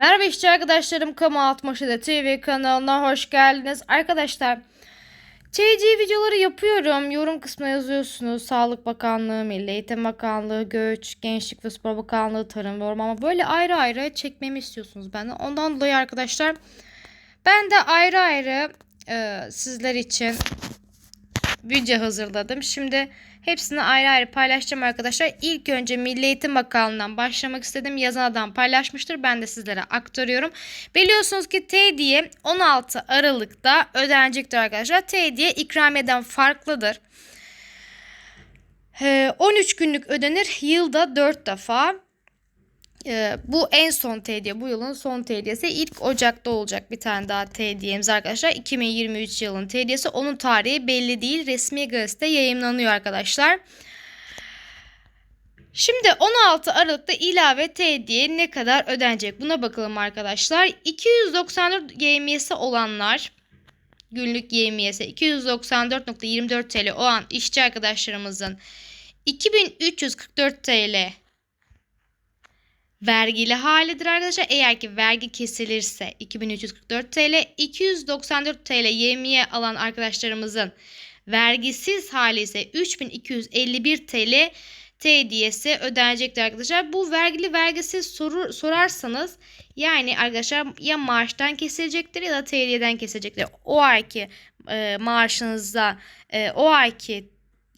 Merhaba işçi arkadaşlarım Kamu Altmaşı'da TV kanalına hoş geldiniz. Arkadaşlar TC videoları yapıyorum. Yorum kısmına yazıyorsunuz. Sağlık Bakanlığı, Milli Eğitim Bakanlığı, Göç, Gençlik ve Spor Bakanlığı, Tarım ve Orman böyle ayrı ayrı çekmemi istiyorsunuz benden. Ondan dolayı arkadaşlar ben de ayrı ayrı e, sizler için video hazırladım. Şimdi hepsini ayrı ayrı paylaşacağım arkadaşlar. İlk önce Milli Eğitim Bakanlığı'ndan başlamak istedim. Yazan adam paylaşmıştır. Ben de sizlere aktarıyorum. Biliyorsunuz ki T diye 16 Aralık'ta ödenecektir arkadaşlar. T diye ikramiyeden farklıdır. Ee, 13 günlük ödenir. Yılda 4 defa. Ee, bu en son TDye. Bu yılın son TD'si. ilk Ocak'ta olacak bir tane daha TD'miz arkadaşlar. 2023 yılın TD'si. Onun tarihi belli değil. Resmi gazete yayınlanıyor arkadaşlar. Şimdi 16 Aralık'ta ilave TD'ye ne kadar ödenecek? Buna bakalım arkadaşlar. 294 YMS'i olanlar günlük YMS'i 294.24 TL olan işçi arkadaşlarımızın 2344 TL vergili halidir arkadaşlar. Eğer ki vergi kesilirse 2344 TL, 294 TL yemiye alan arkadaşlarımızın vergisiz hali ise 3251 TL TD'si ödenecektir arkadaşlar. Bu vergili vergisiz soru, sorarsanız yani arkadaşlar ya maaştan kesilecektir ya da TD'den kesilecektir. O ayki e, maaşınızda e, o ayki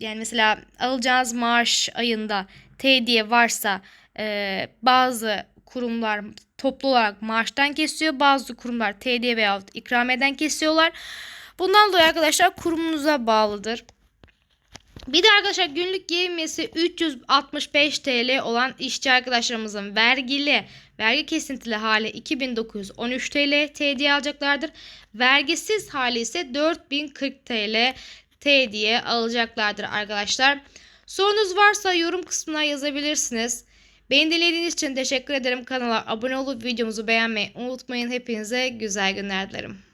yani mesela alacağınız maaş ayında TD'ye varsa e, bazı kurumlar toplu olarak maaştan kesiyor. Bazı kurumlar TD veya ikramiyeden kesiyorlar. Bundan dolayı arkadaşlar kurumunuza bağlıdır. Bir de arkadaşlar günlük yevmiyesi 365 TL olan işçi arkadaşlarımızın vergili, vergi kesintili hali 2913 TL TD alacaklardır. Vergisiz hali ise 4040 TL TD'ye alacaklardır arkadaşlar. Sorunuz varsa yorum kısmına yazabilirsiniz. Beni dinlediğiniz için teşekkür ederim. Kanala abone olup videomuzu beğenmeyi unutmayın. Hepinize güzel günler dilerim.